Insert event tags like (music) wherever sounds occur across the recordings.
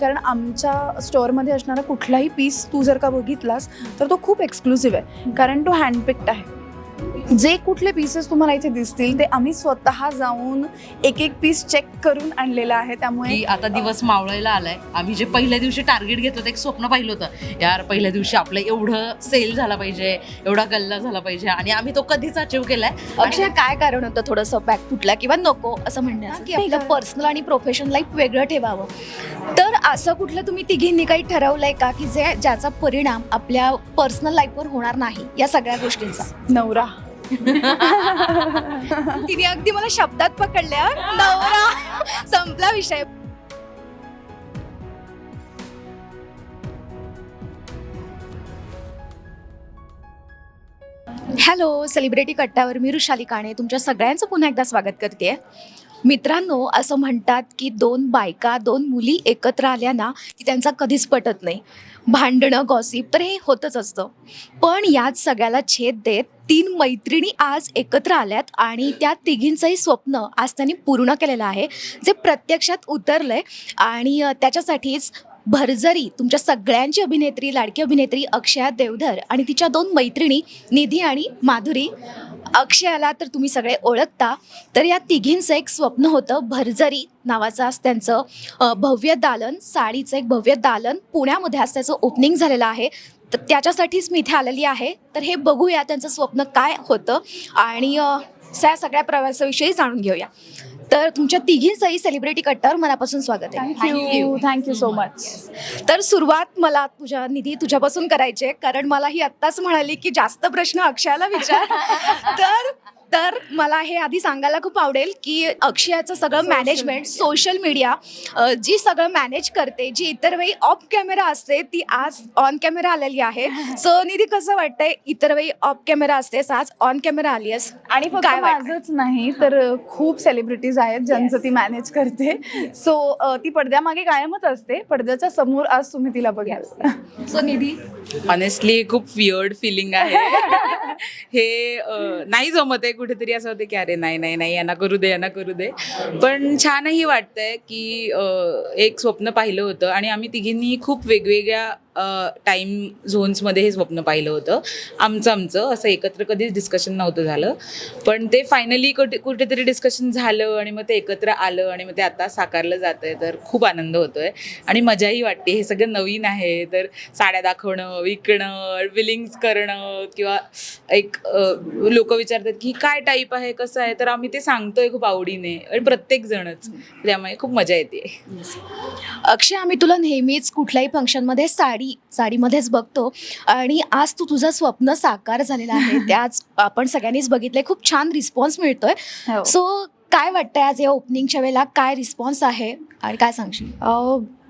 कारण आमच्या स्टोअरमध्ये असणारा कुठलाही पीस तू जर का बघितलास तर तो खूप एक्सक्लुसिव्ह आहे. कारण तो हँडपिक्ड आहे. जे कुठले पीसेस तुम्हाला इथे दिसतील ते आम्ही स्वतः जाऊन एक एक पीस चेक करून आणलेला आहे. त्यामुळे की आता दिवस मावळायला आलाय. आम्ही जे पहिल्या दिवशी टार्गेट घेतलं होतं एक स्वप्न पाहिलं होतं. यार पहिल्या दिवशी आपलं एवढं सेल झाला पाहिजे एवढा गल्ला झाला पाहिजे. आणि आम्ही तो कधीच अचीव केलाय. अक्षय काय कारण होतं थोडंसं बॅक फुटला किंवा नको असं म्हणण्याचं? की आपलं पर्सनल आणि प्रोफेशनल लाईफ वेगळं ठेवावं. तर असं कुठलं तुम्ही तिघींनी काही ठरवलंय का की जे ज्याचा परिणाम आपल्या पर्सनल लाईफवर होणार नाही या सगळ्या गोष्टींचा? नवरा. (laughs) तिने अगदी मला शब्दात पकडल्या नवरा संपला विषय. हॅलो सेलिब्रिटी कट्ट्यावर मी ऋषाली काणे. तुमच्या सगळ्यांचं पुन्हा एकदा स्वागत करते. मित्रांनो असं म्हणतात की दोन बायका दोन मुली एकत्र आल्या ना की त्यांचा कधीच पटत नाही. भांडणं गॉसिप तर हे होतच असतं. पण यात सगळ्याला छेद देत तीन मैत्रिणी आज एकत्र आल्यात आणि त्या तिघींचंही स्वप्न आज त्यांनी पूर्ण केलेलं आहे जे प्रत्यक्षात उतरलं आहे आणि त्याच्यासाठीच भरजरी तुमच्या सगळ्यांची अभिनेत्री लाडकी अभिनेत्री अक्षया देवधर आणि तिच्या दोन मैत्रिणी निधी आणि माधुरी अक्षयाला तर तुम्ही सगळे ओळखता. तर या तिघींचं एक स्वप्न होतं भरजरी नावाचं आज त्यांचं भव्य दालन साडीचं एक भव्य दालन पुण्यामध्ये आज त्याचं ओपनिंग झालेलं आहे. तर त्याच्यासाठीच मी इथे आलेली आहे. तर हे बघूया त्यांचं स्वप्न काय होतं आणि त्या सगळ्या प्रवासाविषयी जाणून घेऊया. तर तुमच्या तिघींचंही सेलिब्रिटी कट्टावर मनापासून स्वागत आहे. थँक्यू थँक्यू सो मच तर सुरुवात मला तुझ्या निधी तुझ्यापासून करायची आहे कारण मला ही आत्ताच म्हणाली की जास्त प्रश्न अक्षयाला विचार. (laughs) तर तर मला हे आधी सांगायला खूप आवडेल की अक्षयाचं सगळं मॅनेजमेंट सोशल मीडिया जी सगळं मॅनेज करते जी इतर वेळी ऑफ कॅमेरा असते ती आज ऑन कॅमेरा आलेली आहे. (laughs) सो निधी कसं वाटतंय? इतर वेळी ऑफ कॅमेरा असतेस आज ऑन कॅमेरा आली आहेस आणि फक्त काय? माझंच नाही तर खूप सेलिब्रिटीज आहेत ज्यांचं ती मॅनेज करते. सो ती पडद्यामागे कायमच असते पडद्याच्या समोर आज तुम्ही तिला बघाल सो निधी? ऑनेस्टली खूप वियर्ड फिलिंग आहे. (laughs) हे नाही जमत आहे कुठेतरी असं होतं की अरे नाही नाही नाही यांना करू दे यांना करू दे. पण छानही वाटतंय की एक स्वप्न पाहिलं होतं आणि आम्ही तिघींनी खूप वेगवेगळ्या टाईम झोन्समध्ये हे स्वप्न पाहिलं होतं. आमचं आमचं असं एकत्र कधीच डिस्कशन नव्हतं झालं. पण ते फायनली कुठे कुठेतरी डिस्कशन झालं आणि मग ते एकत्र आलं आणि मग ते आता साकारलं जात आहे तर खूप आनंद होतोय. आणि मजाही वाटते. हे सगळं नवीन आहे. तर साड्या दाखवणं विकणं विलिंग्स करणं किंवा एक लोक विचारतात की काय टाईप आहे कसं आहे? तर आम्ही ते सांगतोय खूप आवडीने. आणि प्रत्येक जणच. त्यामुळे खूप मजा येते. अक्षय आम्ही तुला नेहमीच कुठल्याही फंक्शनमध्ये साडी साडीमध्येच बघतो. आणि आज तू तुझं स्वप्न साकार झालेलं आहे. (laughs) ते आज आपण सगळ्यांनीच बघितलंय. खूप छान रिस्पॉन्स मिळतोय. हो. सो काय वाटतंय आज या ओपनिंगच्या वेळेला? काय रिस्पॉन्स आहे? आणि काय सांगशील?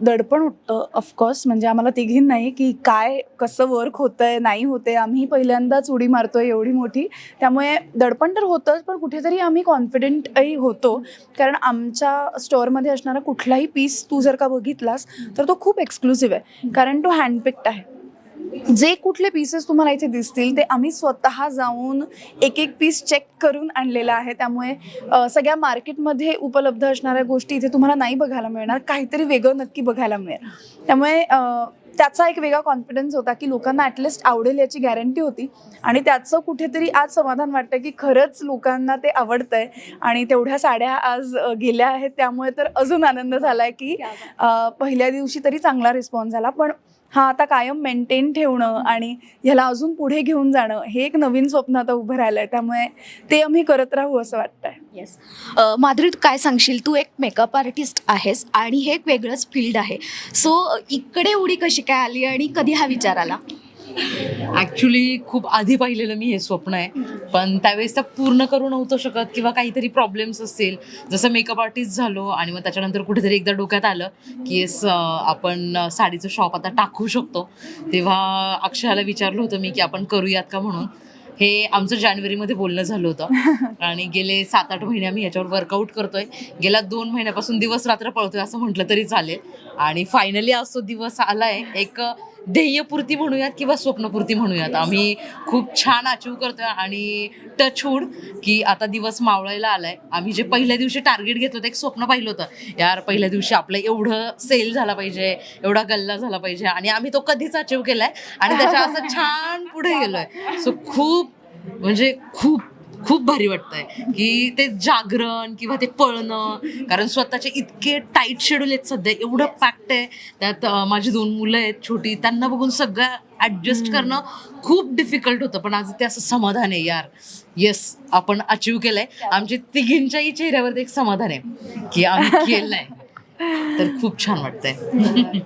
दडपण उठतं ऑफकोर्स म्हणजे आम्हाला तिघी नाही की काय कसं वर्क होतंय नाही होते आम्ही पहिल्यांदाच उडी मारतोय एवढी मोठी. त्यामुळे दडपण तर होतंच पण कुठेतरी आम्ही कॉन्फिडेंटही होतो. कारण आमच्या स्टोअरमध्ये असणारा कुठलाही पीस तू जर का बघितलास तर तो खूप एक्सक्लुसिव्ह आहे. कारण तो हँडपिक्ड आहे. जे कुठले पीसेस तुम्हाला इथे दिसतील ते आम्ही स्वतः जाऊन एक एक पीस चेक करून आणलेला आहे. त्यामुळे सगळ्या मार्केटमध्ये उपलब्ध असणाऱ्या गोष्टी इथे तुम्हाला नाही बघायला मिळणार काहीतरी वेगळं नक्की बघायला मिळेल. त्यामुळे त्याचा एक वेगळा कॉन्फिडन्स होता की लोकांना ॲटलिस्ट आवडेल याची गॅरंटी होती. आणि त्याचं कुठेतरी आज समाधान वाटतं की खरंच लोकांना ते आवडतंय आणि तेवढ्या साड्या आज गेल्या आहेत. त्यामुळे तर अजून आनंद झाला आहे की पहिल्या दिवशी तरी चांगला रिस्पॉन्स झाला. पण हा आता कायम मेंटेन ठेवणं आणि ह्याला अजून पुढे घेऊन जाणं हे एक नवीन स्वप्न आता उभं राहिलं आहे त्यामुळे ते आम्ही करत राहू असं वाटतंय. येस माधुरी तू काय सांगशील? तू एक मेकअप आर्टिस्ट आहेस आणि हे एक वेगळंच फील्ड आहे. सो इकडे उडी कशी काय आली आणि कधी हा विचार आला? ऍक्च्युली खूप आधी पाहिलेलं मी हे स्वप्न आहे. पण त्यावेळेस तर पूर्ण करू नव्हतं शकत किंवा काहीतरी प्रॉब्लेम्स असतील. जसं मेकअप आर्टिस्ट झालो आणि मग त्याच्यानंतर कुठेतरी एकदा डोक्यात आलं की येस आपण साडीचं शॉप आता टाकू शकतो. तेव्हा अक्षयाला विचारलं होतं मी की आपण करूयात का म्हणून. हे आमचं जानेवारीमध्ये बोलणं झालं होतं. (laughs) आणि गेले सात आठ महिने आम्ही याच्यावर वर्कआउट करतोय. गेल्या दोन महिन्यापासून दिवस रात्र पळतोय असं म्हटलं तरी चालेल. आणि फायनली आज तो दिवस आलाय. एक ध्येयपूर्ती म्हणूयात किंवा स्वप्नपूर्ती म्हणूयात? आम्ही खूप छान अचीव करतोय आणि टचहूड की आता दिवस मावळायला आलाय. आम्ही जे पहिल्या दिवशी टार्गेट घेतलं होतं एक स्वप्न पाहिलं होतं. यार पहिल्या दिवशी आपलं एवढं सेल झाला पाहिजे एवढा गल्ला झाला पाहिजे आणि आम्ही तो कधीच अचीव केलाय. आणि त्याच्या असं छान पुढे गेलोय. सो खूप म्हणजे खूप खूप भारी वाटतंय की ते जागरण किंवा ते पळणं कारण स्वतःचे इतके टाईट शेड्यूल आहेत सध्या एवढं पॅक्ट आहे. त्यात माझी दोन मुलं आहेत छोटी त्यांना बघून सगळं ऍडजस्ट करणं खूप डिफिकल्ट होतं पण आज ते असं समाधान आहे यार. येस आपण अचीव केलंय. आमच्या तिघींच्याही चेहऱ्यावरती एक समाधान आहे की आम्ही (laughs) केलंय. तर खूप छान वाटतंय.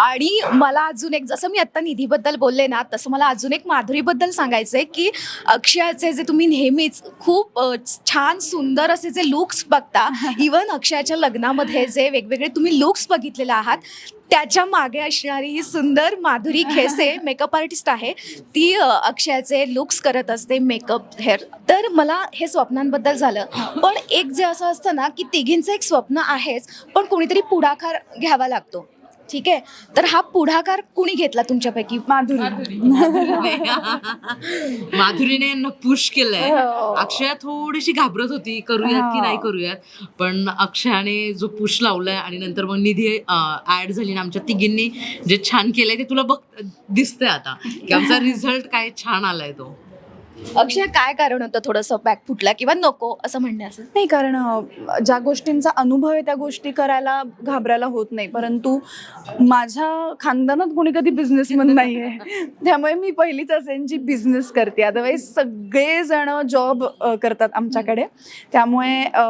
आणि मला अजून एक जसं मी आत्ता निधीबद्दल बोलले ना तसं मला अजून एक माधुरीबद्दल सांगायचं आहे की अक्षयाचे जे तुम्ही नेहमीच खूप अ, छान सुंदर असे जे लुक्स बघता (laughs) इवन अक्षयाच्या लग्नामध्ये जे वेगवेगळे तुम्ही लुक्स बघितलेले आहात त्याच्यामागे असणारी ही सुंदर माधुरी खेसे मेकअप आर्टिस्ट आहे. ती अक्षयाचे लुक्स करत असते मेकअप हेअर तर मला हे स्वप्नांबद्दल झालं. पण एक जे असं असतं ना की तिघींचं एक स्वप्न आहेच पण कोणीतरी पुढाकार घ्यावा लागतो. ठीक आहे? तर हा पुढाकार कुणी घेतला तुमच्यापैकी? माधुरी माधुरीने. यांना पुश केलंय. हो. अक्षया थोडीशी घाबरत होती करूयात की हा. नाही करूयात. पण अक्षयाने जो पुश लावलाय आणि नंतर मग निधी ऍड झाली ना आमच्या तिघींनी जे छान केलंय ते तुला बघ दिसतंय आता. की आमचा (laughs) रिझल्ट काय छान आलाय तो. अक्षय काय कारण होतं थोडंसं बॅक फुटला किंवा नको असं म्हणण्याचं? नाही कारण अ, ज्या गोष्टींचा अनुभव आहे त्या गोष्टी करायला घाबरायला होत नाही. परंतु माझ्या खानदानात कोणी कधी बिझनेसमन नाही आहे त्यामुळे मी पहिलीच असेन जी बिझनेस करते. अदरवाईज सगळेजण जॉब करतात आमच्याकडे. त्यामुळे अ,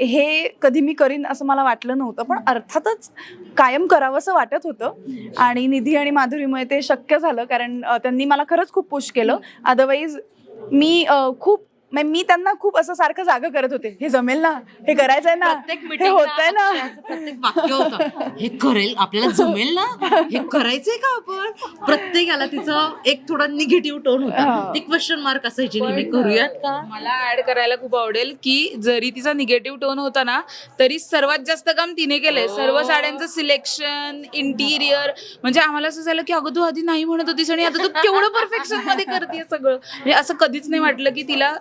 हे कधी मी करीन असं मला वाटलं नव्हतं. पण अर्थातच कायम करावंसं वाटत होतं. आणि निधी आणि माधुरीमुळे ते शक्य झालं. कारण अ, त्यांनी मला खरंच खूप पुश केलं. अदरवाईज मी खूप मी त्यांना खूप असं सारखं जागा करत होते. हे जमेल ना? हे करायचंय ना? प्रत्येक हे होतंय ना? अक्षयाचं प्रत्येक वाक्य होतं. हे करेल? आपल्याला जमेल ना? हे करायचंय का आपण? प्रत्येकाला तिचं एक थोडा निगेटिव्ह टोन होता. हा. ती क्वेश्चन मार्क असायची नेहमी करूयात का? मला ऍड करायला खूप आवडेल की जरी तिचा निगेटिव्ह टोन होता ना तरी सर्वात जास्त काम तिने केलंय. सर्व साड्यांचं सिलेक्शन इंटिरियर म्हणजे आम्हाला असं झालं की अगं तू आधी नाही म्हणत होतीस आणि आता तू केवढं परफेक्शनमध्ये करते सगळं. म्हणजे असं कधीच नाही वाटलं की तिला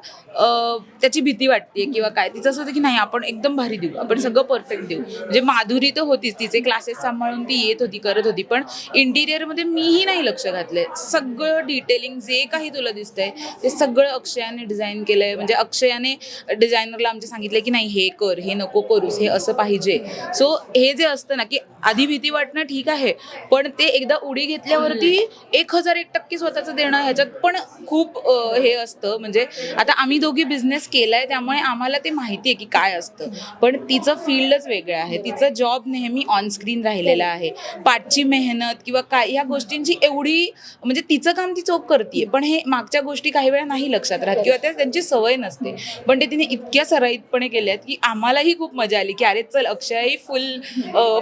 त्याची भीती वाटते किंवा काय? तिचं असं होतं की नाही आपण एकदम भारी देऊ आपण सगळं परफेक्ट देऊ. म्हणजे माधुरी तर होतीच तिचे क्लासेस सांभाळून ती येत होती करत होती. पण इंटिरियरमध्ये मीही नाही लक्ष घातलंय. सगळं डिटेलिंग जे काही तुला दिसतंय ते सगळं अक्षयाने डिझाईन केलंय. म्हणजे अक्षयाने डिझायनरला आमचे सांगितलंय की नाही हे कर हे नको करूस हे असं पाहिजे. सो हे जे असतं ना की आधी भीती वाटणं ठीक आहे पण ते एकदा उडी घेतल्यावरती एक हजार एक टक्के स्वतःचं देणं ह्याच्यात पण खूप हे असतं. म्हणजे आता आम्ही दोघी बिझनेस केलाय त्यामुळे आम्हाला ते माहिती आहे की काय असतं. पण तिचं फील्डच वेगळं आहे. तिचं जॉब नेहमी ऑन स्क्रीन राहिलेला आहे. पाठची मेहनत किंवा काय या गोष्टींची एवढी म्हणजे तिचं काम ती चोख करते पण हे मागच्या गोष्टी काही वेळा नाही लक्षात राहत किंवा त्या त्यांची सवय नसते. पण ते तिने इतक्या सराईतपणे केल्यात की आम्हालाही खूप मजा आली की अरे चल अक्षयही फुल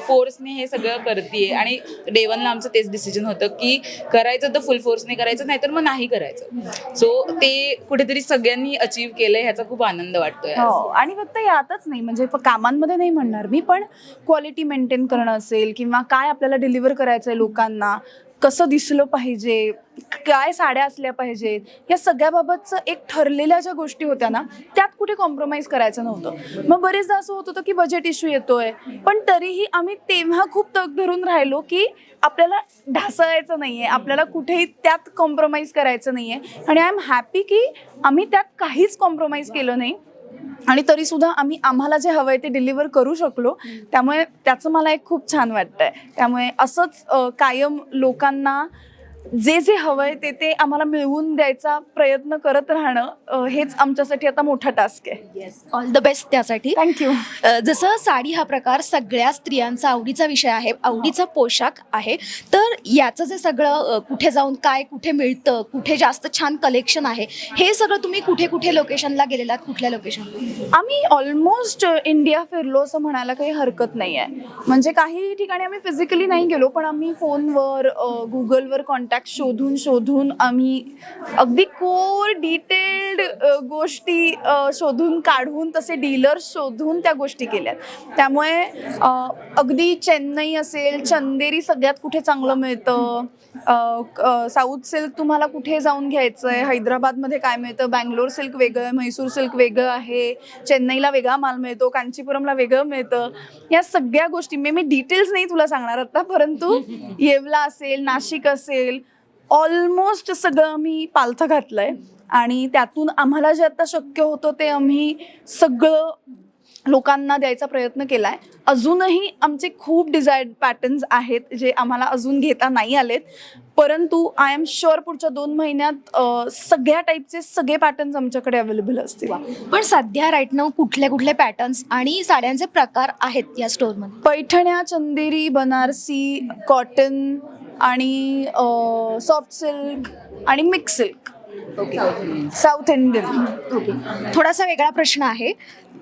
फोर्सने हे सगळं करते आणि डेवनला आमचं तेच डिसिजन होतं की करायचं तर फुल फोर्सने करायचं नाहीतर मग नाही करायचं. सो ते कुठेतरी सगळ्यांनी अचीव केलंय ह्याचा खूप आनंद वाटतोय आज. हो आणि फक्त यातच नाही म्हणजे फ- कामांमध्ये नाही म्हणणार मी पण क्वालिटी मेंटेन करणं असेल किंवा काय आपल्याला डिलिव्हर करायचंय लोकांना कसं दिसलं पाहिजे? काय साड्या असल्या पाहिजेत? या सगळ्याबाबतचं एक ठरलेल्या ज्या गोष्टी होत्या ना त्यात कुठे कॉम्प्रोमाइज करायचं नव्हतं. मग बरेचदा असं होत होतं की बजेट इश्यू येतोय. पण तरीही आम्ही तेव्हा खूप तग धरून राहिलो की आपल्याला ढासळायचं नाहीये. आपल्याला कुठेही त्यात कॉम्प्रोमाइज करायचं नाहीये. आणि आय एम हॅपी की आम्ही त्यात काहीच कॉम्प्रोमाइज केलं नाही. आणि तरी सुद्धा आम्ही आम्हाला जे हवंय ते डिलिव्हर करू शकलो. त्यामुळे त्याचं मला एक खूप छान वाटतंय. त्यामुळे असंच कायम लोकांना जे जे हवंय ते ते आम्हाला मिळवून द्यायचा प्रयत्न करत राहणं हेच आमच्यासाठी आता मोठा टास्क आहे. येस ऑल द बेस्ट त्यासाठी. थँक्यू जसं साडी हा प्रकार सगळ्या स्त्रियांचा आवडीचा विषय आहे आवडीचा पोशाख आहे तर याचं जे सगळं कुठे जाऊन काय कुठे मिळतं कुठे जास्त छान कलेक्शन आहे हे सगळं तुम्ही कुठे कुठे लोकेशनला गेलेलात कुठल्या लोकेशनला आम्ही ऑलमोस्ट इंडिया फिरलो असं म्हणायला काही हरकत नाही आहे म्हणजे काही ठिकाणी आम्ही फिजिकली नाही गेलो पण आम्ही फोनवर गुगलवर कॉन्टॅक्ट कॉन्टॅक्ट शोधून शोधून आम्ही अगदी कोर डिटेल्ड गोष्टी शोधून काढून तसे डीलर्स शोधून त्या गोष्टी केल्यात. त्यामुळे अगदी चेन्नई असेल चंदेरी सगळ्यात कुठे चांगलं मिळतं? साऊथ सिल्क तुम्हाला कुठे जाऊन घ्यायचं आहे हैदराबादमध्ये काय मिळतं? बँगलोर सिल्क वेगळं आहे म्हैसूर सिल्क वेगळं आहे चेन्नईला वेगळा माल मिळतो कांचीपुरमला वेगळं मिळतं. या सगळ्या गोष्टी मी मी डिटेल्स नाही तुला सांगणार आता परंतु येवला असेल नाशिक असेल ऑलमोस्ट सगळं आम्ही पालथं घातलंय. आणि त्यातून आम्हाला जे आता शक्य होतं ते आम्ही सगळं लोकांना द्यायचा प्रयत्न केलाय. अजूनही आमचे खूप डिझायर्ड पॅटर्न्स आहेत जे आम्हाला अजून घेता नाही आलेत. परंतु आय एम शुअर पुढच्या दोन महिन्यात सगळ्या टाईपचे सगळे पॅटर्न्स आमच्याकडे अवेलेबल असतील. पण सध्या राईट नाव कुठले कुठले पॅटर्न्स आणि साड्यांचे प्रकार आहेत या स्टोअरमध्ये पैठण्या चंदेरी बनारसी कॉटन आणि सॉफ्ट सिल्क आणि mix silk south Indian okay थोडासा वेगळा प्रश्न आहे.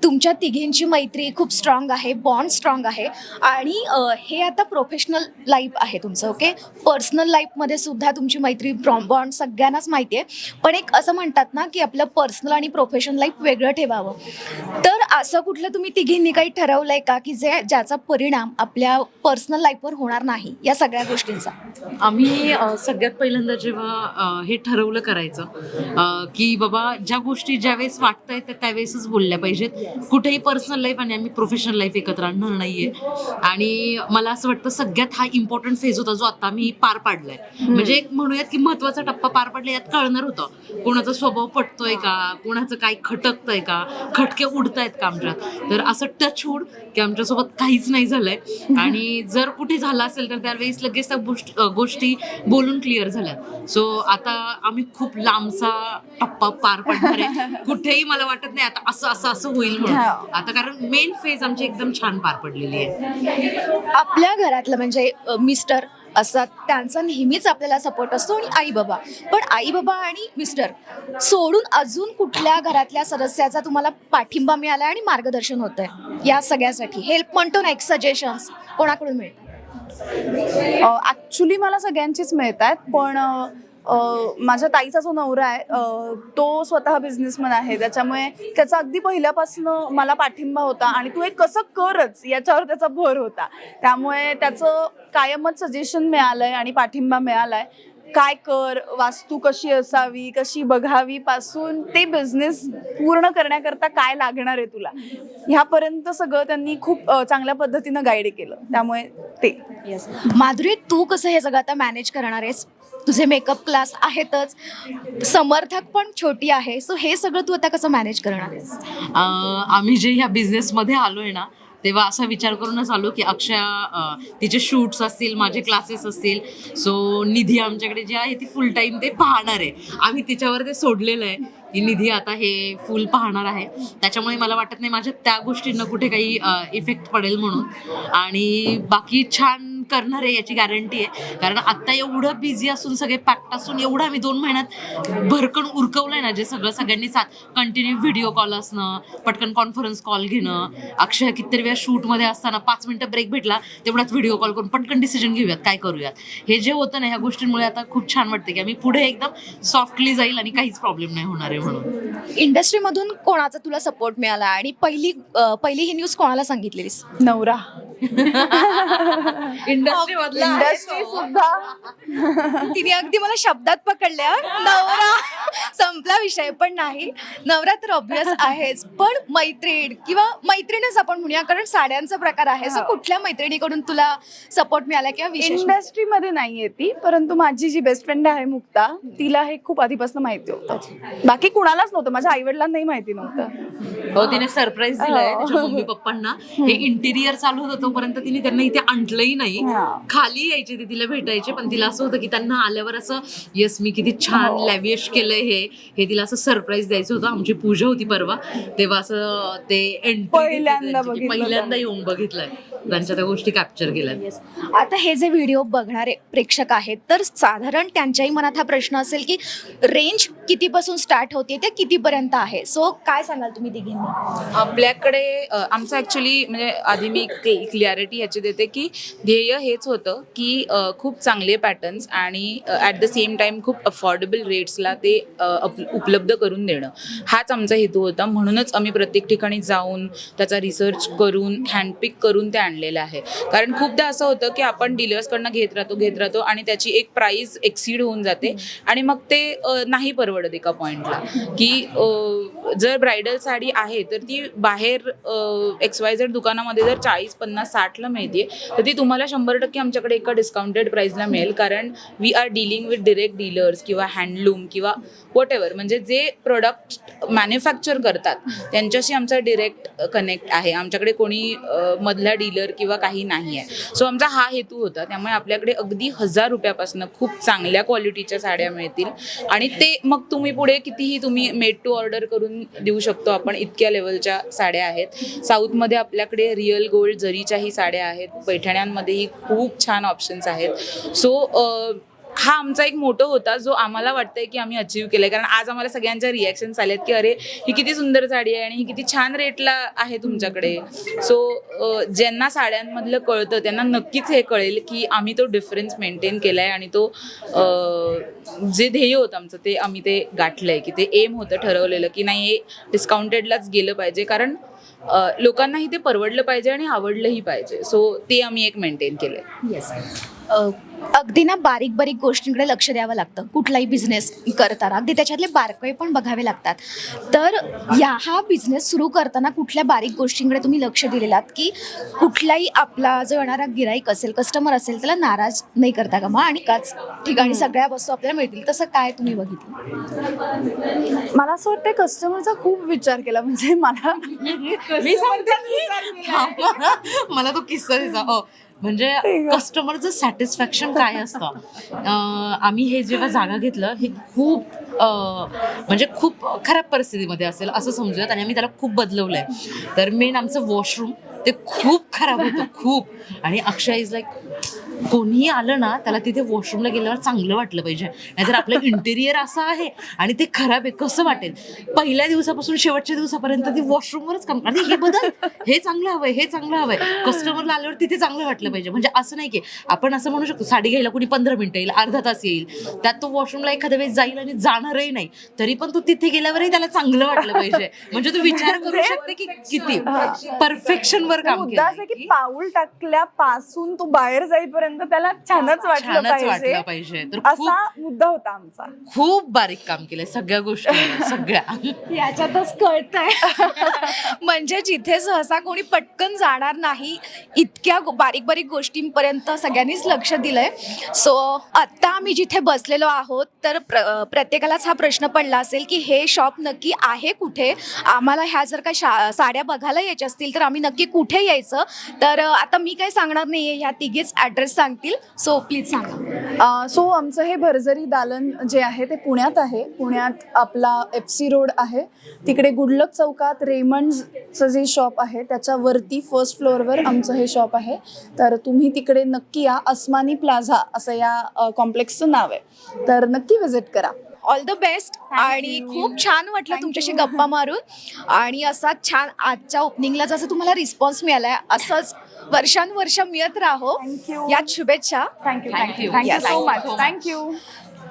तुमच्या तिघींची मैत्री खूप स्ट्रॉंग आहे बॉन्ड स्ट्रॉंग आहे. आणि हे आता प्रोफेशनल लाईफ आहे तुमचं ओके पर्सनल लाईफमध्ये सुद्धा तुमची मैत्री बॉन्ड सगळ्यांनाच माहिती आहे पण एक असं म्हणतात ना की आपलं पर्सनल आणि प्रोफेशनल लाईफ वेगळं ठेवावं. तर असं कुठलं तुम्ही तिघींनी काही ठरवलं आहे का की जे ज्याचा परिणाम आपल्या पर्सनल लाईफवर होणार नाही या सगळ्या गोष्टींचा? आम्ही सगळ्यात पहिल्यांदा जेव्हा हे ठरवलं करायचं की बाबा ज्या गोष्टी ज्यावेळेस वाटत आहेत त्यावेळेसच बोलल्या पाहिजेत. कुठेही पर्सनल लाईफ आणि आम्ही प्रोफेशनल लाईफ एकत्र आणणार नाहीये. आणि मला असं वाटतं सगळ्यात हा इम्पॉर्टंट फेज होता जो आता आम्ही पार पाडलाय. म्हणजे एक म्हणूयात की महत्त्वाचा टप्पा पार पडला यात कळणार होतं. कोणाचा स्वभाव पटतोय का? कोणाचं काय खटकतंय का? खटके उडतायत का आमच्यात? तर असं टच हुड की आमच्यासोबत काहीच नाही झालंय. (laughs) आणि जर कुठे झालं असेल तर त्यावेळेस लगेच त्या गोष्ट बोलून क्लिअर झाल्यात सो आता आम्ही खूप लांबचा टप्पा पार पडणार आहे. (laughs) कुठेही मला वाटत नाही आता असं असं असं होईल. म्हणून. हा. आता कारण मेन फेज आमची एकदम छान पार पडलेली आहे. आपल्या घरातलं म्हणजे मिस्टर असतात त्यांचा नेहमीच आपल्याला सपोर्ट असतो आणि आई बाबा पण आई बाबा आणि मिस्टर सोडून अजून कुठल्या घरातल्या सदस्याचा तुम्हाला पाठिंबा मिळाला आणि मार्गदर्शन होत आहे या सगळ्यासाठी. हेल्प म्हणतो ना एक सजेशन्स कोणाकडून मिळतात? ॲक्च्युली मला सगळ्यांचीच मिळत आहेत पण माझ्या ताईचा जो नवरा आहे तो स्वतः बिझनेसमॅन आहे. त्याच्यामुळे त्याचा अगदी पहिल्यापासून मला पाठिंबा होता आणि तू हे कसं करच याच्यावर त्याचा भर होता. त्यामुळे त्याचं कायमच सजेशन मिळालंय आणि पाठिंबा मिळालाय. काय कर वास्तू कशी असावी कशी बघावी पासून ते बिझनेस पूर्ण करण्याकरता काय लागणार आहे तुला? ह्यापर्यंत सगळं त्यांनी खूप अ, चांगल्या पद्धतीनं गाईड केलं. त्यामुळे ते. येस माधुरी तू कसं हे सगळं आता मॅनेज करणार आहेस? तुझे मेकअप क्लास आहेतच. समर्थक पण छोटी आहे. सो हे सगळं तू आता कसं मॅनेज करणार आहेस? अं, आम्ही जे ह्या बिझनेसमध्ये आलोय ना तेव्हा असा विचार करूनच आलो की अक्षया तिचे शूट्स असतील माझे क्लासेस असतील. सो निधी आमच्याकडे जे आहे ती फुल टाईम ते पाहणार आहे. आम्ही तिच्यावर ते सोडलेलं आहे की निधी आता हे फुल पाहणार आहे. त्याच्यामुळे मला वाटत नाही माझ्या त्या गोष्टींना कुठे काही इफेक्ट पडेल म्हणून. आणि बाकी छान करणार आहे याची गॅरंटी आहे. कारण आत्ता एवढं बिझी असून सगळे पॅक्ट असून एवढं आम्ही दोन महिन्यात भरकन उरकवलंय ना जे सगळं सगळ्यांनी साथ कंटिन्यू व्हिडिओ कॉल असणं पटकन कॉन्फरन्स कॉल घेणं अक्षय कितीतरी वेळा शूटमध्ये असताना पाच मिनिटं ब्रेक भेटला तेवढ्यात व्हिडिओ कॉल करून पटकन डिसिजन घेऊयात काय करूयात. हे जे होतं ना ह्या गोष्टींमुळे आता खूप छान वाटतं की आम्ही पुढे एकदम सॉफ्टली जाईल आणि काहीच प्रॉब्लेम नाही होणार आहे म्हणून. इंडस्ट्रीमधून कोणाचा तुला सपोर्ट मिळाला? आणि पहिली पहिली ही न्यूज कोणाला सांगितलेलीस नवरा. इंडस्ट्री इंडस्ट्री सुद्धा. तिने अगदी मला शब्दात पकडल्या नवरा संपला विषय. पण नाही नवरा तर ऑब्विस आहेच. पण मैत्रीण किंवा मैत्रीणच आपण म्हणूया कारण साड्यांचा प्रकार आहे. सो. कुठल्या मैत्रिणीकडून तुला सपोर्ट मिळाला किंवा विशेष इंडस्ट्रीमध्ये नाहीये ती परंतु माझी जी बेस्ट फ्रेंड आहे मुक्ता तिला हे खूप आधीपासून माहिती होतं. बाकी कुणालाच नव्हतं माझ्या आई वडिलांनाही माहिती नव्हतं. हो तिने सरप्राईज दिलाय पप्पांना हे इंटिरियर चालू होतं तोपर्यंत तिने त्यांना इथे आणलंही नाही. हा. खाली यायचे ते तिला भेटायचे पण तिला असं होतं की त्यांना आल्यावर असं येस मी किती छान हो. लॅवियश केलंय हे. हे तिला असं सरप्राईज द्यायचं होतं. आमची पूजा होती परवा. तेव्हा असं ते एंट्री पहिल्यांदा. येऊन बघितलंय. त्यांच्या त्या गोष्टी कॅप्चर केल्यात. आता हे जे व्हिडिओ बघणारे प्रेक्षक आहेत तर साधारण त्यांच्याही मनात हा प्रश्न असेल की रेंज कितीपासून स्टार्ट होते ते कितीपर्यंत आहे? सो काय सांगाल तुम्ही तिघींनी? आपल्याकडे आमचं ॲक्च्युली म्हणजे आधी मी क्लिअरिटी ह्याची देते की ध्येय हेच होतं की खूप चांगले पॅटर्न्स आणि ॲट द सेम टाईम खूप अफोर्डेबल रेट्सला ते अप- उपलब्ध करून देणं. हाच आमचा हेतू होता. म्हणूनच आम्ही प्रत्येक ठिकाणी जाऊन त्याचा रिसर्च करून हँडपिक करून ते आणलेलं आहे. कारण खूपदा असं होतं की आपण डीलर्सकडनं घेत राहतो घेत राहतो आणि त्याची एक प्राईस एक्सीड होऊन जाते आणि मग ते नाही परवडत एका पॉईंटला की जर ब्रायडल साडी आहे तर ती बाहेर एक्स वाय झेड दुकानामध्ये जर चाळीस पन्नास साठला मिळते तर ती तुम्हाला शंभर टक्के आमच्याकडे एका डिस्काउंटेड प्राईजला मिळेल. कारण we are dealing with direct dealers किंवा हँडलूम किंवा वॉट एव्हर म्हणजे जे प्रोडक्ट मॅन्युफॅक्चर करतात त्यांच्याशी आमचा डिरेक्ट कनेक्ट आहे. आमच्याकडे कोणी मधला डीलर किंवा काही नाही आहे सो आमचा हा हेतू होता. त्यामुळे आपल्याकडे अगदी हजार रुपयापासून खूप चांगल्या क्वालिटीच्या साड्या मिळतील. आणि ते मग तुम्ही पुढे कितीही तुम्ही मेड टू ऑर्डर करून देऊ शकतो. आपण इतक्या लेवलच्या साड्या आहेत. साऊथमध्ये आपल्याकडे रिअल गोल्ड जरीच्या ही साड्या आहेत. पैठण्यांमध्येही खूप छान ऑप्शन्स आहेत. सो हा आमचा एक मोठं होता जो आम्हाला वाटतंय की आम्ही अचीव केलंय. कारण आज आम्हाला सगळ्यांच्या रिॲक्शन्स आलेत की अरे ही किती सुंदर साडी आहे आणि ही किती छान रेटला आहे तुमच्याकडे. सो ज्यांना साड्यांमधलं कळतं त्यांना नक्कीच हे कळेल की आम्ही तो डिफरन्स मेंटेन केला आहे आणि तो जे ध्येय होतं आमचं ते आम्ही ते गाठलं आहे की ते एम होतं ठरवलेलं की नाही हे डिस्काउंटेडलाच गेलं पाहिजे. कारण लोकांनाही ते परवडलं पाहिजे आणि आवडलंही पाहिजे. सो ते आम्ही एक मेंटेन केलं आहे येस अगदी ना बारीक बारीक गोष्टींकडे लक्ष द्यावं लागतं. कुठलाही बिझनेस करताना. अगदी त्याच्यातले बारकाई पण बघावे लागतात. तर या हा बिझनेस सुरू करताना कुठल्या बारीक गोष्टींकडे तुम्ही लक्ष दिलेलात की कुठलाही आपला जो येणारा गिराईक असेल कस्टमर असेल त्याला नाराज नाही करता का मग आणि एकाच ठिकाणी सगळ्या वस्तू आपल्याला मिळतील. तसं काय तुम्ही बघितलं? मला असं वाटतं कस्टमरचा खूप विचार केला. म्हणजे मला. (laughs) मला तो किस्सा दिसा हो. म्हणजे कस्टमरचं सॅटिस्फॅक्शन काय असतं? आम्ही हे जेव्हा जागा घेतलं हे खूप म्हणजे खूप खराब परिस्थितीमध्ये असेल असं समजूयात आणि आम्ही त्याला खूप बदलवलंय. तर मेन आमचं वॉशरूम ते खूप खराब होतं खूप. आणि अक्षय इज लाईक कोणीही आलं ना त्याला तिथे वॉशरूमला गेल्यावर चांगलं वाटलं पाहिजे. नाहीतर आपलं इंटेरियर असं आहे आणि ते खराब आहे कसं वाटेल? पहिल्या दिवसापासून शेवटच्या दिवसापर्यंत ती वॉशरूमवरच काम आणि हे बदल. हे चांगलं हवंय हे चांगलं हवंय. कस्टमरला आल्यावर तिथे चांगलं वाटलं पाहिजे. म्हणजे असं नाही की आपण असं म्हणू शकतो साडी घ्यायला कोणी पंधरा मिनिटं येईल अर्धा तास येईल. त्यात तो वॉशरूमला एखाद्या वेळेस जाईल आणि जाणारही नाही. तरी पण तो तिथे गेल्यावरही त्याला चांगलं वाटलं पाहिजे. म्हणजे तू विचार करू शकते की किती? परफेक्शन वर काम केलं की पाऊल टाकल्यापासून तो बाहेर जाईपर्यंत त्याला छानच वाटलं छानच वाटलं पाहिजे पाहिजे. तर खूप असा मुद्दा होता आमचा. खूप बारीक काम केलंय सगळ्या गोष्टी सगळ्या. याच्यातच कळतंय. (laughs) म्हणजे जिथे सहसा कोणी पटकन जाणार नाही इतक्या गो- बारीक बारीक गोष्टींपर्यंत सगळ्यांनीच लक्ष दिलंय. सो आत्ता आम्ही जिथे बसलेलो आहोत तर प्र प्रत्येकालाच हा प्रश्न पडला असेल की हे शॉप नक्की आहे कुठे? आम्हाला ह्या जर का शा साड्या बघायला यायच्या असतील तर आम्ही नक्की कुठे यायचं? तर अ, आता मी काही सांगणार नाही आहे ह्या तिघेच ॲड्रेस सांगतील. सो प्लीज सांगा. सो आमचं हे भरजरी दालन जे आहे ते पुण्यात आहे. पुण्यात आपला एफ सी रोड आहे. तिकडे गुडलक चौकात रेमंड्सचं जे शॉप आहे त्याच्यावरती फर्स्ट फ्लोअरवर आमचं हे शॉप आहे. तर तुम्ही तिकडे नक्की या. अस्मानी प्लाझा असं या कॉम्प्लेक्सचं नाव आहे. तर नक्की विजिट करा. ऑल द बेस्ट आणि खूप छान वाटलं तुमच्याशी गप्पा मारून. आणि असा छान आजच्या ओपनिंगला जसं तुम्हाला रिस्पॉन्स मिळालाय असंच वर्षानुवर्ष मिळत राहो. थँक्यू यात शुभेच्छा. Thank you thank you. Thank you. So much. Thank you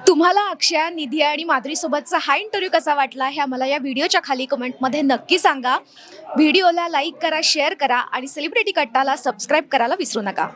तुम्हाला अक्षया निधी आणि माधुरी सोबतचा हा इंटरव्ह्यू कसा वाटला हे आम्हाला या व्हिडिओच्या खाली कमेंटमध्ये नक्की सांगा. व्हिडिओला लाईक करा शेअर करा आणि सेलिब्रिटी कट्टाला सबस्क्राईब करायला विसरू नका.